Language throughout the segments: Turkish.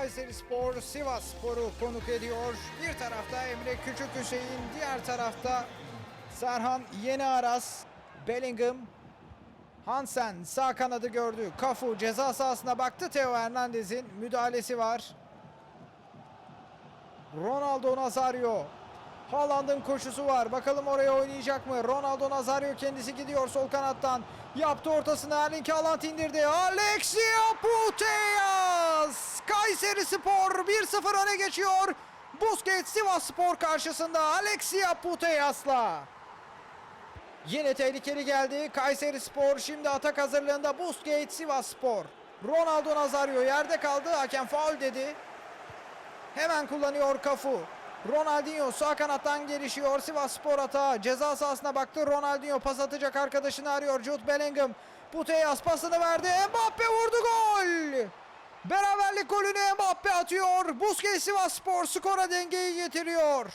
Kayseri Spor Sivas Spor'u konuk ediyor. Bir tarafta Emre Küçük Hüseyin, diğer tarafta Serhan Yeni Aras, Bellingham, Hansen sağ kanadı gördü. Kafu ceza sahasına baktı. Theo Hernandez'in müdahalesi var. Ronaldo Nazario. Haaland'ın koşusu var. Bakalım oraya oynayacak mı? Ronaldo Nazario kendisi gidiyor sol kanattan. Yaptı ortasını Erling Haaland indirdi. Alexia Putellas. Kayseri Spor 1-0 öne geçiyor. Busquets Sivas Spor karşısında Alexia Putellas'la. Yine tehlikeli geldi. Kayseri Spor şimdi atak hazırlığında Busquets Sivas Spor. Ronaldo Nazario yerde kaldı. Hakem faul dedi. Hemen kullanıyor Kafu. Ronaldinho sağ kanattan gelişiyor. Sivas Spor atağı. Ceza sahasına baktı. Ronaldinho pas atacak arkadaşını arıyor. Jude Bellingham. Putellas pasını verdi. Mbappe vurdu gol. Beraberlik golünü Mbappe atıyor. Busquets Sivas Spor skora dengeyi getiriyor.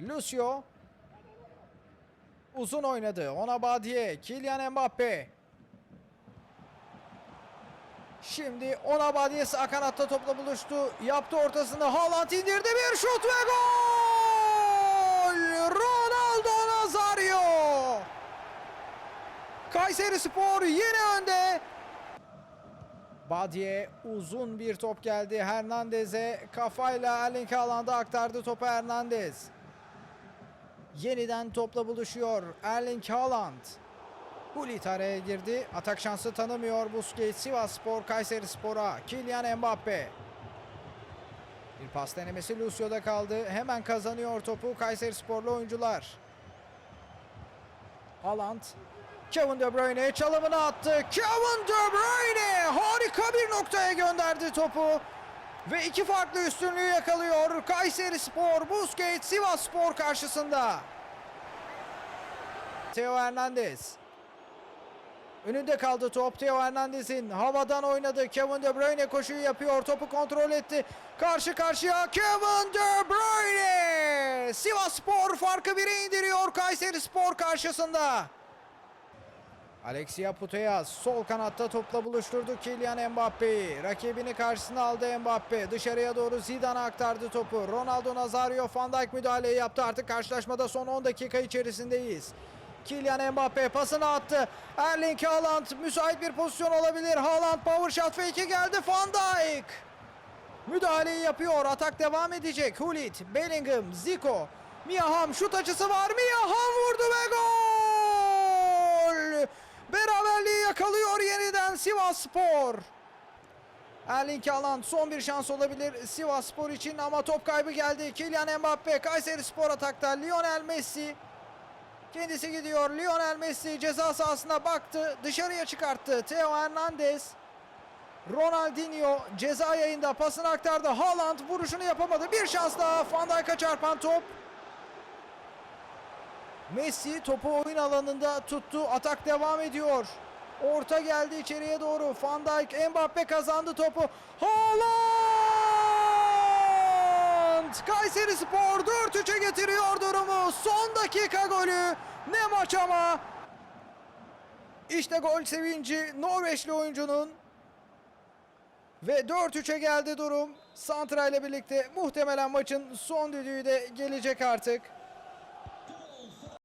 Lucio uzun oynadı. Ona Badiye, Kylian Mbappe. Şimdi ona Badiye sağ kanatta topla buluştu. Yaptı ortasını. Haaland indirdi bir şut ve gol! Ronaldo Nazario! Kayseri Spor yine önde. Badiye uzun bir top geldi. Hernandez'e kafayla Erling Haaland'a aktardı topu Hernandez. Yeniden topla buluşuyor Erling Haaland. Gullit araya girdi. Atak şansı tanımıyor Busquets Sivas Spor Kayseri Spor'a. Kylian Mbappe. Bir pas denemesi Lucio'da kaldı. Hemen kazanıyor topu Kayseri Sporlu oyuncular. Haaland. Kevin De Bruyne çalımını attı. Kevin De Bruyne harika bir noktaya gönderdi topu. Ve iki farklı üstünlüğü yakalıyor. Kayseri Spor, Busquets, Sivas Spor karşısında. Theo Hernandez. Önünde kaldı top Theo Hernandez'in. Havadan oynadı. Kevin De Bruyne koşuyu yapıyor. Topu kontrol etti. Karşı karşıya Kevin De Bruyne. Sivas Spor farkı bire indiriyor Kayseri Spor karşısında. Alexia Putellas sol kanatta topla buluşturdu Kylian Mbappe'yi. Rakibini karşısına aldı Mbappe. Dışarıya doğru Zidane'a aktardı topu. Ronaldo Nazario Van Dijk müdahaleyi yaptı. Artık karşılaşmada son 10 dakika içerisindeyiz. Kylian Mbappe pasını attı. Erling Haaland müsait bir pozisyon olabilir. Haaland power shot fake'i geldi. Van Dijk müdahaleyi yapıyor. Atak devam edecek. Hulit, Bellingham, Zico. Miyaham şut açısı var. Miyaham vurdu ve gol! Yakalıyor yeniden Sivas Spor. Erling Haaland son bir şans olabilir Sivas Spor için ama top kaybı geldi. Kylian Mbappe Kayseri Spor atakta Lionel Messi Kendisi gidiyor. Lionel Messi ceza sahasına baktı. Dışarıya çıkarttı. Theo Hernandez. Ronaldinho ceza yayında pasını aktardı. Haaland vuruşunu yapamadı. Bir şans daha. Van Dijk'a çarpan top. Messi topu oyun alanında tuttu. Atak devam ediyor. Orta geldi içeriye doğru. Van Dijk, Mbappe kazandı topu. Haaland! Kayseri Spor 4-3'e getiriyor durumu. Son dakika golü. Ne maç ama. İşte gol sevinci Norveçli oyuncunun. Ve 4-3'e geldi durum. Santra ile birlikte muhtemelen maçın son düdüğü de gelecek artık.